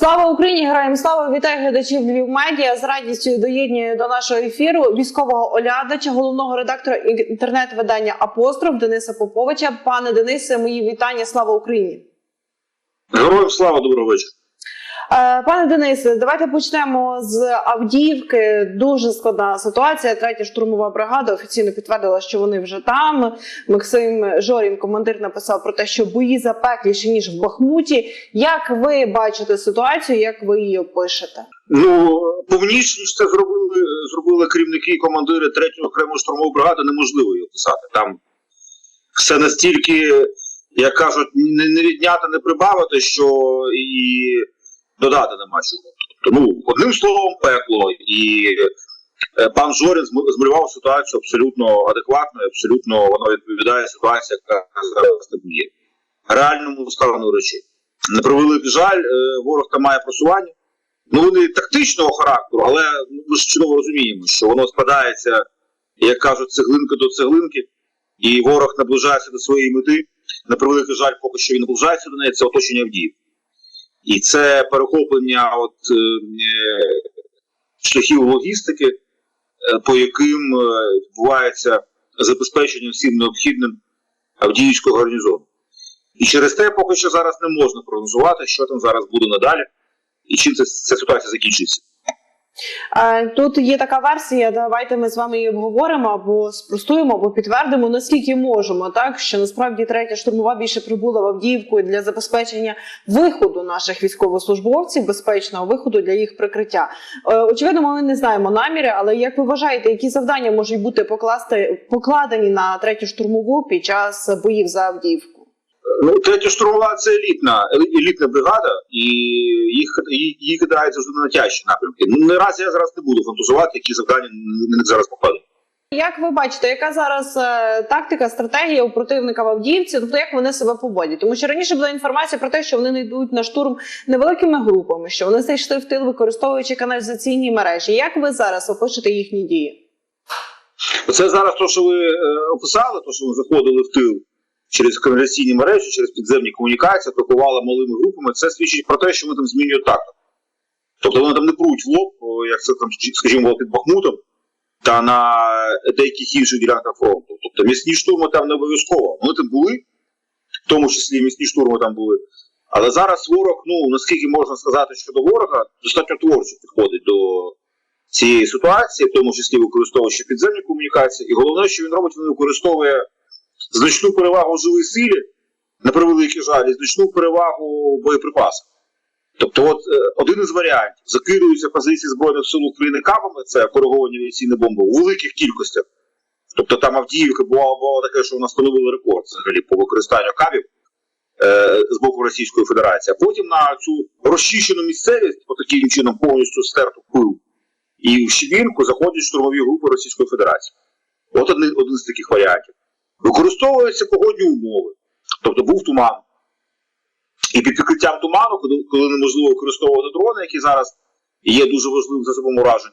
Слава Україні! Героям слава! Вітаю глядачів Львів Медіа. З радістю доєднюю до нашого ефіру військового оглядача, головного редактора інтернет-видання Апостроф Дениса Поповича. Пане Денисе, мої вітання. Слава Україні! Героям слава, доброго вечора. Е, Пане Денисе, давайте почнемо з Авдіївки. Дуже складна ситуація. Третя штурмова бригада офіційно підтвердила, що вони вже там. Максим Жорін, командир, написав про те, що бої запекліші ніж в Бахмуті. Як ви бачите ситуацію? Як ви її опишете? Ну повніше ніж це зробили зробили керівники і командири третьої окремої штурмової бригади. Неможливо її описати. Там все настільки, як кажуть, не, відняти, не прибавити, що і додати нема чого. Тобто, ну одним словом, пекло і. е, Пан Жорін зм- змалював ситуацію абсолютно адекватно, абсолютно вона відповідає ситуації, яка зараз там є. Реальному стану речей. На превеликий жаль, е, ворог там має просування. Ну, вони тактичного характеру, але ну, ми ж чудово розуміємо, що воно складається, як кажуть, цеглинка до цеглинки, і ворог наближається до своєї мети. На превеликий жаль, поки що він наближається до неї, це оточення Авдіїв. І це перехоплення от, е, е, шляхів логістики, е, по яким відбувається забезпечення всім необхідним Авдіївського гарнізону. І через те поки що зараз не можна прогнозувати, що там зараз буде надалі і чим це ця ситуація закінчиться. Е, Тут є така версія. Давайте ми з вами її обговоримо або спростуємо, або підтвердимо наскільки можемо, так що насправді третя штурмова більше прибула в Авдіївку для забезпечення виходу наших військовослужбовців, безпечного виходу для їх прикриття. Е, Очевидно, ми не знаємо наміри, але як ви вважаєте, які завдання можуть бути покласти покладені на третю штурмову під час боїв за Авдіївку? Ну, третя штурмова це елітна, елітна бригада, і їх, їх кидають завжди на тяжчі напрямки. Ну, наразі я зараз не буду фантазувати, які завдання на них зараз покладені. Як ви бачите, яка зараз е, тактика, стратегія у противника в Авдіївці? Тобто як вони себе поводять? Тому що раніше була інформація про те, що вони не йдуть на штурм невеликими групами, що вони зайшли в тил, використовуючи каналізаційні мережі. Як ви зараз опишете їхні дії? Це зараз то, що ви е, описали, то, що ви заходили в тил через каналізаційні мережі, через підземні комунікації, атакували малими групами, це свідчить про те, що вони там змінюють тактику. Тобто вони там не пруть в лоб, як це там, скажімо, було під Бахмутом, та на деяких інших ділянках фронту. Тобто місні штурми там не обов'язково. Вони там були, в тому числі і місні штурми там були. Але зараз ворог, ну наскільки можна сказати щодо ворога, достатньо творчо підходить до цієї ситуації, в тому числі використовуючи підземні комунікації. І головне, що він робить, він використовує значну перевагу живій силі, на превеликий жаль, і значну перевагу в боєприпасах. Тобто, от е, один із варіантів закидуються позиції Збройних сил України кабами, це кориговані авіаційні бомби у великих кількостях. Тобто там Авдіївка бувало, бувало таке, що вона встановила рекорд взагалі по використанню кабів е, з боку Російської Федерації. А потім на цю розчищену місцевість, по таким чином повністю стерту пил, і в Щебінку заходять штурмові групи Російської Федерації. От один, один з таких варіантів. Використовуються погодні умови. Тобто був туман. І під прикриттям туману, коли, неможливо використовувати дрони, які зараз є дуже важливим засобом уражень,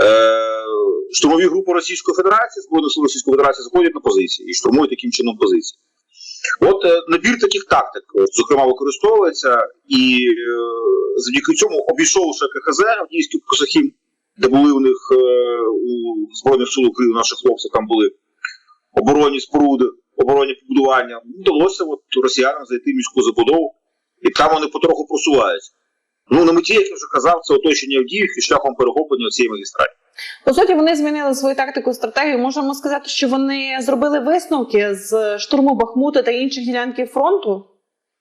е, штурмові групи Російської Федерації, Збройних сил Російської Федерації заходять на позиції і штурмують таким чином позиції. От е, набір таких тактик, е, зокрема, використовується, і завдяки цьому, обійшовши КХЗ Авдіївський Косахім, де були у них у Збройних сил України, у наших хлопців там були оборонні споруди, оборонні побудування, вдалося от, росіянам зайти в міську забудову, і там вони потроху просуваються. Ну, на меті, як я вже казав, це оточення Авдіївки шляхом перехоплення цієї магістралі. По суті, вони змінили свою тактику стратегію. Можемо сказати, що вони зробили висновки з штурму Бахмута та інших ділянків фронту.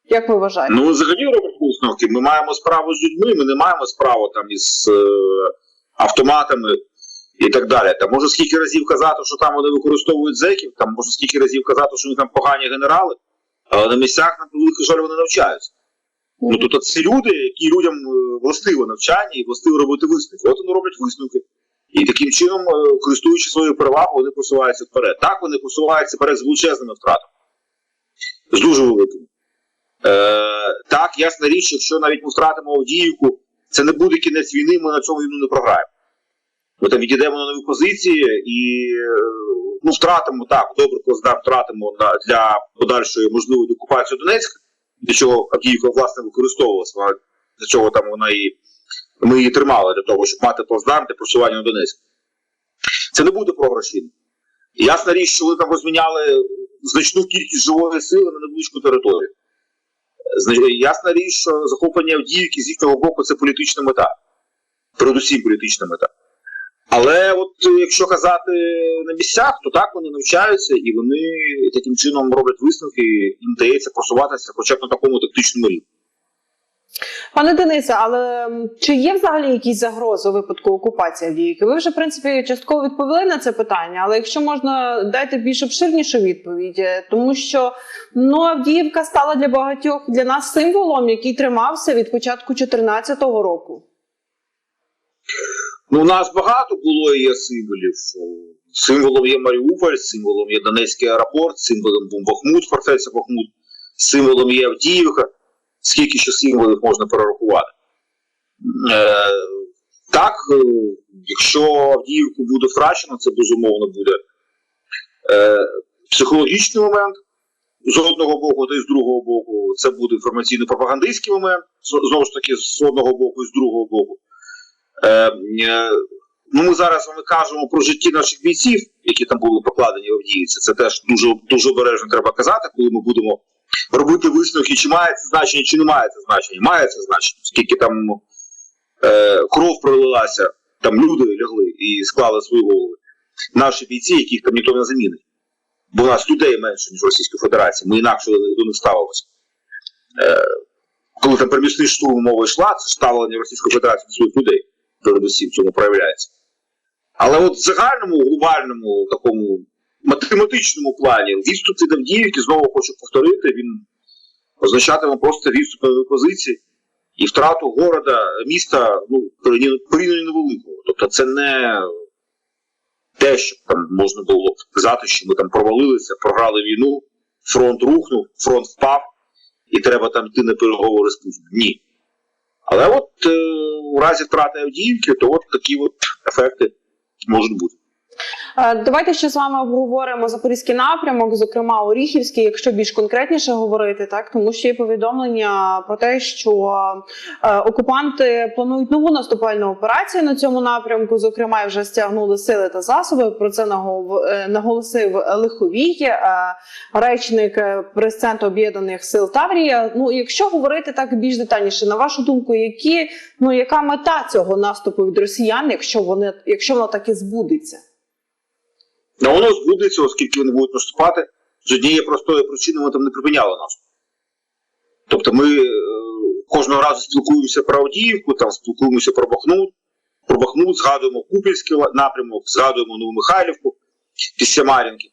Як ви вважаєте? Ну, взагалі робимо висновки. Ми маємо справу з людьми, ми не маємо справу там із е, автоматами і так далі. Там може скільки разів казати, що там вони використовують зеків, там може скільки разів казати, що вони там погані генерали, але на місцях, на великий жаль, вони навчаються. Ну тобто це люди, які людям е, властиво навчання і властиво робити висновки. От вони роблять висновки. І таким чином, е, користуючи своєю перевагою, вони просуваються вперед. Так вони просуваються вперед з величезними втратами, з дуже великими. Е, так, ясна річ, якщо навіть ми втратимо Авдіївку, це не буде кінець війни, ми на цьому війну не програємо. Ми там відійдемо на нові позиції і е, ну, втратимо так, добре, коли втратимо на, для подальшої можливої окупації Донецька, для чого Авдіївка власне використовувалася. Для цього там вона і ми її тримали для того, щоб мати плацдарм для просування на Донецьк. Це не буде програші. І ясна річ, що вони там розміняли значну кількість живої сили на невеличку територію. Ясна річ, що захоплення Авдіївки з їхнього боку це політична мета. Передусім політична мета. Але от е, якщо казати на місцях, то так вони навчаються і вони таким чином роблять висновки, їм дається просуватися хоча б на такому тактичному рівні. Пане Денисе, але чи є взагалі якісь загрози у випадку окупації Авдіївки? Ви вже в принципі частково відповіли на це питання, але якщо можна дайте більш обширнішу відповідь, Е, тому що ну Авдіївка стала для багатьох для нас символом, який тримався від початку 2014 року. Ну, у нас багато було і є символів. Символом є Маріуполь, символом є Донецький аеропорт, символом був Бахмут, фортеця Бахмут, символом є Авдіївка. Скільки ще символів можна перерахувати? Е, так, е, якщо Авдіївку буде втрачено, це безумовно буде е, психологічний момент з одного боку та й з другого боку. Це буде інформаційно-пропагандистський момент, знову ж таки, з одного боку і з другого боку. Е, е, ну, ми зараз вами кажемо про житті наших бійців, які там були покладені в Авдіївці. Це теж дуже, дуже обережно треба казати, коли ми будемо робити висновки, чи має це значення, чи не має це значення. Має це значення, оскільки там е, кров пролилася, там люди лягли і склали свої голови. Наші бійці, яких там ніхто не замінить. Бо в нас людей менше, ніж в Російській Федерації. Ми інакше до них- ставилися. Е, коли там примісний штурм мова йшла, це ставлення Російської Федерації до своїх людей передусім в цьому проявляється. Але от в загальному, глобальному, такому математичному плані відступ від Авдіївки, знову хочу повторити, він означатиме просто відступ на позиції і втрату города, міста ну, порівняно невеликого. Тобто це не те, що там можна було б сказати, що ми там провалилися, програли війну, фронт рухнув, фронт впав, і треба там йти на переговори з Путіним. Ні. Але от е, у разі втрати Авдіївки, то от такі от ефекти можуть бути. Е, Давайте ще з вами обговоримо запорізький напрямок, зокрема Оріхівський, якщо більш конкретніше говорити, так тому що є повідомлення про те, що е, окупанти планують нову наступальну операцію на цьому напрямку. Зокрема, вже стягнули сили та засоби. Про це е, наголосив Лиховій, речник прес-центру об'єднаних сил Таврія. Ну, якщо говорити так більш детальніше, на вашу думку, які ну яка мета цього наступу від росіян, якщо вони якщо воно таки збудеться? Ну воно збудеться, оскільки вони будуть наступати. З однієї простої причини ми там не припиняли нас. Тобто ми е, кожного разу спілкуємося про Авдіївку, там спілкуємося про Бахмут, про Бахмут, згадуємо Купільський напрямок, згадуємо Нову Михайлівку після Мар'їнки.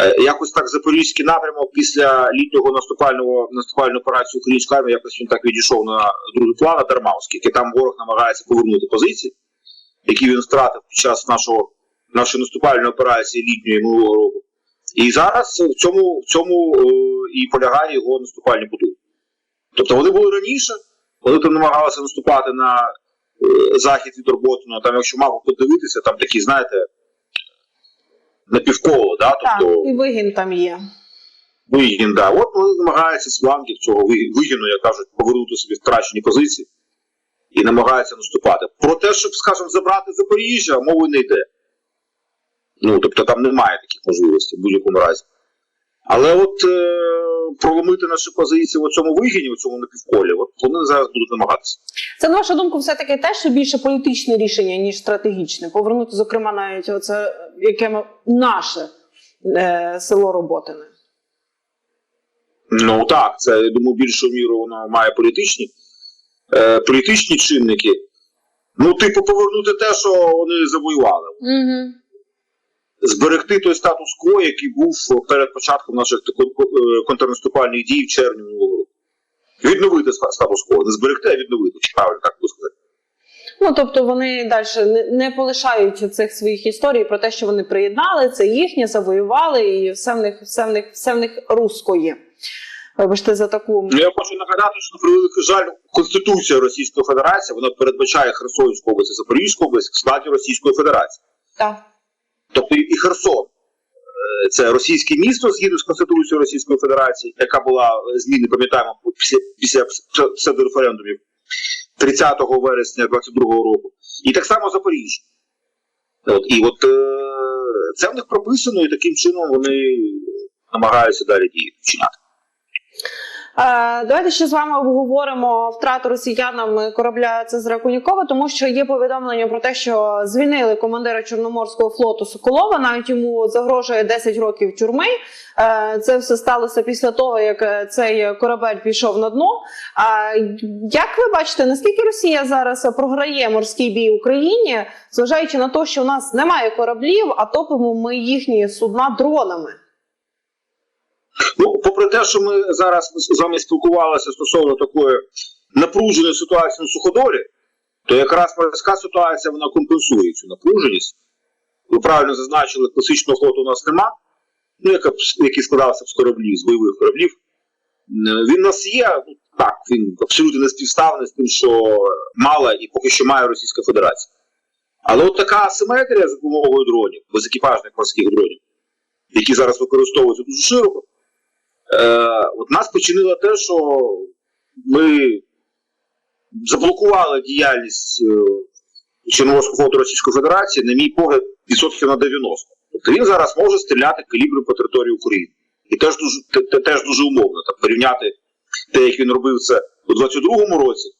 Е, якось так Запорізький напрямок після літнього наступального наступальної операції української армії, якось він так відійшов на другий план, дарма, оскільки там ворог намагається повернути позиції, які він втратив під час нашого нашої наступальної операції літньої минулого року. І зараз в цьому, в цьому е, і полягає його наступальні потуги. Тобто вони були раніше, вони там намагалися наступати на е, захід від Роботиного, там, якщо мало подивитися, там такі, знаєте, напівколо, да? Так, тобто і вигін там є. вигін, да. От вони намагаються з флангів цього ви- вигіну, як кажуть, повернути собі втрачені позиції і намагаються наступати. Про те, щоб, скажімо, забрати Запоріжжя, мови не йде. Ну, тобто там немає таких можливостей в будь-якому разі. Але от е, проломити наші позиції в цьому вигіні, в цьому напівколі, от вони зараз будуть намагатися. Це на вашу думку, все таки теж більше політичне рішення ніж стратегічне. Повернути, зокрема, навіть оце яке ми- наше е, село Роботине. Ну так, це я думаю, більшу міру воно має політичні, е, політичні чинники. Ну, типу, повернути те, що вони завоювали. Угу. Зберегти той статус-кво, який був перед початком наших е, контрнаступальних дій в червні минулого року. Відновити статус-кво, не зберегти, а відновити, чи правильно так би сказати. Ну тобто вони далі не, полишають цих своїх історій про те, що вони приєднали, це їхнє, завоювали, і все в них, все в них, все в них русскоє. Вибачте за таку. Ну, я хочу нагадати, що на превеликий жаль, Конституція Російської Федерації вона передбачає Херсонську область і Запорізьку область в складі Російської Федерації. Так. Тобто і Херсон. е, Це російське місто згідно з Конституцією Російської Федерації, яка була е, зміни, пам'ятаємо, після, після псевдореферендумів. 30 вересня 22 року. І так само Запоріжжя. От, і от е, це в них прописано, і таким чином вони намагаються далі діяти вчиняти. Е, Давайте ще з вами обговоримо втрату росіянам корабля Цезаря Кунікова, тому що є повідомлення про те, що звільнили командира Чорноморського флоту Соколова. Навіть йому загрожує 10 років тюрми. Е, Це все сталося після того, як цей корабель пішов на дно. А як ви бачите, наскільки Росія зараз програє морський бій Україні, зважаючи на те, що у нас немає кораблів, а топимо ми їхні судна дронами? Ну, попри те, що ми зараз з вами спілкувалися стосовно такої напруженої ситуації на суходолі, то якраз морська ситуація вона компенсує цю напруженість. Ви правильно зазначили, класичного флоту у нас нема, ну, який складався з кораблів, з бойових кораблів. Е, Він у нас є, ну, так, він абсолютно не співставний з тим, що мала і поки що має Російська Федерація. Але от така асиметрія за допомогою дронів, безекіпажних морських дронів, які зараз використовуються дуже широко, от нас починило те, що ми заблокували діяльність е, Чорноморського флоту Російської Федерації, на мій погляд, відсотків на 90. Тобто він зараз може стріляти калібром по території України. І теж дуже, те- те- теж дуже умовно так, порівняти те, як він робив це у 22-му році,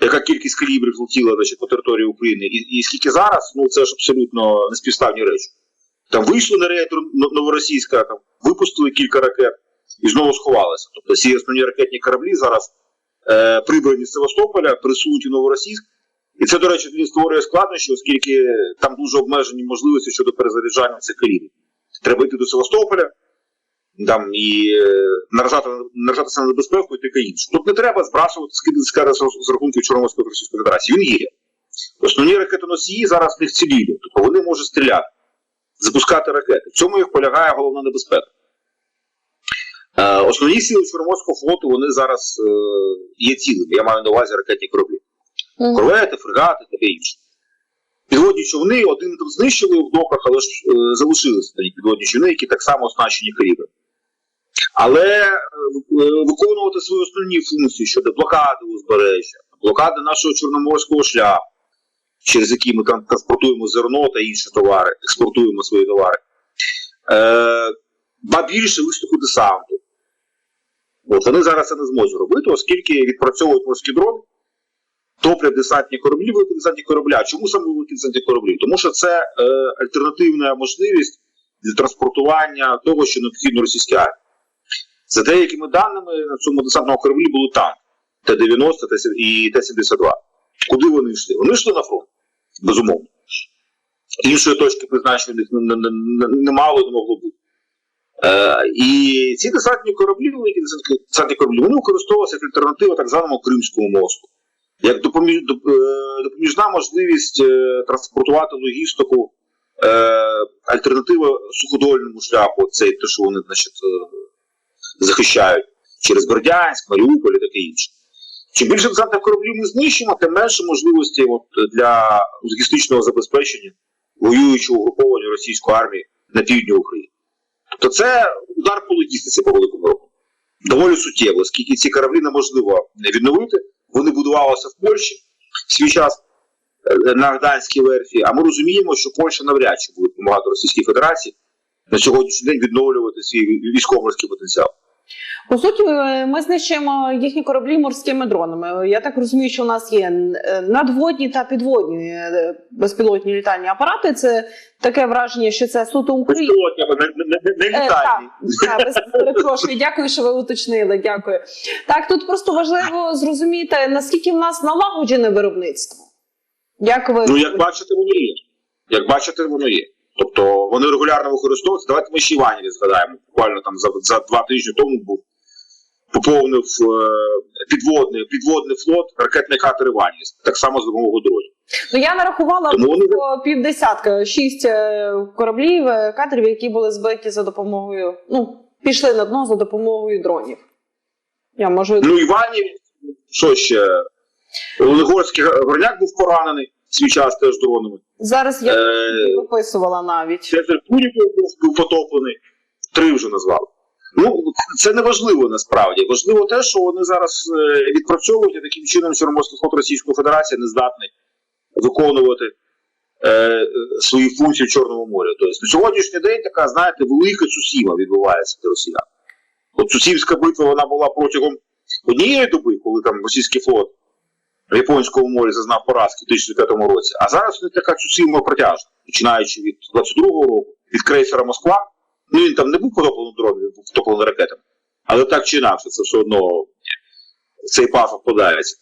яка кількість калібрів летіла значить, по території України, і, і скільки зараз, ну це ж абсолютно неспівставні речі. Там вийшли на реєстр новоросійська, там випустили кілька ракет і знову сховалися. Тобто всі основні ракетні кораблі зараз е, прибрані з Севастополя, присунуті в Новоросійськ. І це, до речі, тоді створює складнощі, оскільки там дуже обмежені можливості щодо перезаряджання цих калібрів. Треба йти до Севастополя, там і е, наражати, наражатися на небезпеку і таке інше. Тут не треба збрасувати скидати з рахунків Чорноморської Російської Федерації. Він є. Основні ракетоносії зараз в них цивільні, тобто вони можуть стріляти, запускати ракети. В цьому їх полягає головна небезпека. Е, основні сили Чорноморського флоту вони зараз е, є цілими. Я маю на увазі ракетні кораблі. Корвети, фрегати, таке інше. Підводні човни, один там знищили в доках, але ж е, залишилися тоді підводні човни, які так само оснащені калібрами. Але е, виконувати свої основні функції щодо блокади узбережжя, блокади нашого чорноморського шляху, через який ми там транспортуємо зерно та інші товари, експортуємо свої товари. Е, ба більше виступу десанту. От вони зараз це не зможуть робити, оскільки відпрацьовують морські дрони, топлять десантні кораблі, великі десантні кораблі. А чому саме великі десантні кораблі? Тому що це е, альтернативна можливість для транспортування того, що необхідно російській армії. За деякими даними на цьому десантному кораблі були танки Т-90 і Т-72. Куди вони йшли? Вони йшли на фронт, безумовно. Іншої точки призначення не, не, не, не мало і не могло бути. Е, і ці десантні кораблі, великі десантні, кораблі, вони використовувалися як альтернатива так званому Кримському мосту, як е, допоміжна можливість е, транспортувати логістику, е, альтернатива суходольному шляху, цей те, що вони значить, захищають через Бердянськ, Маріуполь і таке інше. Чим більше десантних кораблів ми знищимо, тим менше можливості от, для логістичного забезпечення воюючого угруповання російської армії на півдні України. Тобто це удар по логістиці по великому року. Доволі суттєво, оскільки ці кораблі неможливо відновити. Вони будувалися в Польщі в свій час е, на Гданській верфі. А ми розуміємо, що Польща навряд чи буде допомагати Російській Федерації на сьогоднішній день відновлювати свій військово-морський потенціал. По суті, е, ми знищуємо їхні кораблі морськими дронами. Я так розумію, що у нас є е, надводні та підводні е, безпілотні літальні апарати. Це таке враження, що це суто Україна. Безпілотні, не, не, не, не Е, літальні. так, так, без- перепрошую, дякую, що ви уточнили. Дякую. Так, тут просто важливо зрозуміти, наскільки в нас налагоджене виробництво. Як ви Ну, як бачите, воно є. Як бачите, воно є. Тобто вони регулярно використовуються. Давайте ми ще Іваніві згадаємо. Буквально там за, за два тижні тому був поповнив е, підводний, підводний флот, ракетний катер Іванівськ. Так само з допомогою дронів. ну я нарахувала Тому вони півдесятка, шість е, кораблів, е, катерів, які були збиті за допомогою. Ну пішли на дно за допомогою дронів. Я можу Ну, Іванів, що ще? Олегорський горняк був поранений свій час теж дронами. зараз я Е, виписувала навіть. Цезарь був, був потоплений. Три вже назвали. Ну, це не важливо насправді. Важливо те, що вони зараз е, відпрацьовують і таким чином Чорноморський флот Російської Федерації не здатний виконувати е, е, свої функції в Чорному морі. Тобто на сьогоднішній день така, знаєте, велика Цусіма відбувається для росіян. От Цусімська битва вона була протягом однієї доби, коли там російський флот в Японському морі зазнав поразки в 2005 році. А зараз не така Цусіма протяжна, починаючи від 22-го року, від крейсера Москва. Ну він там не був потоплений дроном, він був потоплений ракетами. Але так чи інакше, це все одно цей пафос подається.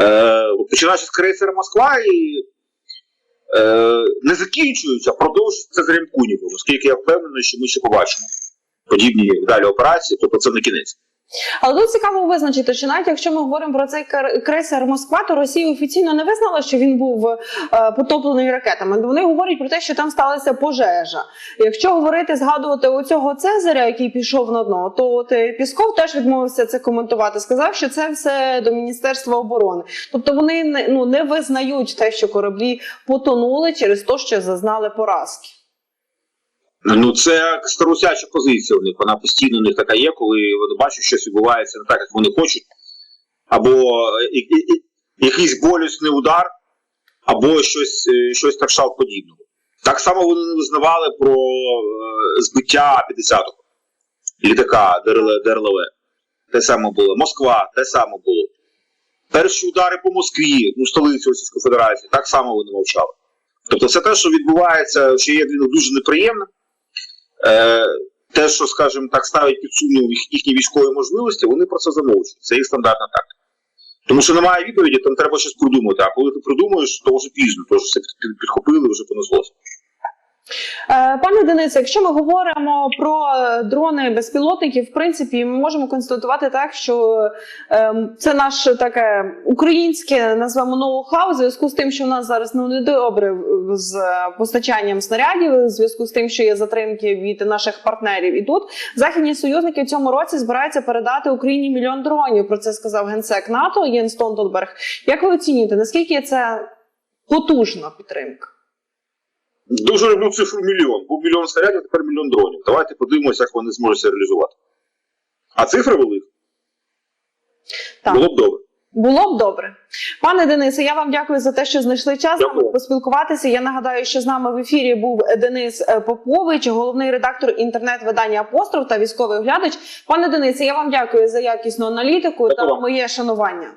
Е, починаючи з крейсера Москва і е, не закінчуються, а продовжуються з Ремкунівом, оскільки я впевнений, що ми ще побачимо подібні далі операції, тобто це не кінець. Але тут цікаво визначити, що навіть якщо ми говоримо про цей крейсер Москва, то Росія офіційно не визнала, що він був е, потоплений ракетами. Вони говорять про те, що там сталася пожежа. Якщо говорити, згадувати оцього Цезаря, який пішов на дно, то от е, Пісков теж відмовився це коментувати. Сказав, що це все до Міністерства оборони. Тобто вони ну не визнають те, що кораблі потонули через те, що зазнали поразки. Ну, це старосяча позиція у них. Вона постійно у них така є, коли вони бачать, що щось відбувається не так, як вони хочуть, або е, і- і- і- якийсь болісний удар, або щось, е, щось так шал подібного. Так само вони не визнавали про е, збиття 50-го літака ДРЛ, ДРЛВ. Те саме було. Москва, те саме було. Перші удари по Москві, ну, столиці Російської Федерації, так само вони мовчали. Тобто, це те, що відбувається, що є них дуже неприємно. Е, те, що, скажімо так, ставить під сумнів їхні військові можливості, вони про це замовчують. Це їх стандартна тактика. Тому що немає відповіді, там треба щось придумати. А коли ти придумаєш, то вже пізно, то вже все підхопили, вже понеслося. Е, Пане Денисе, якщо ми говоримо про дрони безпілотники, в принципі, ми можемо констатувати так, що ем, це наше таке українське назвемо ноу-хау, зв'язку з тим, що в нас зараз ну добре з постачанням снарядів, зв'язку з тим, що є затримки від наших партнерів. І тут західні союзники в цьому році збираються передати Україні мільйон дронів. Про це сказав генсек НАТО Єн Столтенберг. Як ви оцінюєте, наскільки це потужна підтримка? Дуже люблю цифру мільйон. Був мільйон снарядів, тепер мільйон дронів. Давайте подивимося, як вони зможуть реалізувати. А цифри великі. Так. Було б добре. Було б добре, пане Денисе. Я вам дякую за те, що знайшли час з нами поспілкуватися. Я нагадаю, що з нами в ефірі був Денис е, Попович, головний редактор інтернет-видання Апостроф та військовий оглядач. Пане Денисе, я вам дякую за якісну аналітику та моє шанування.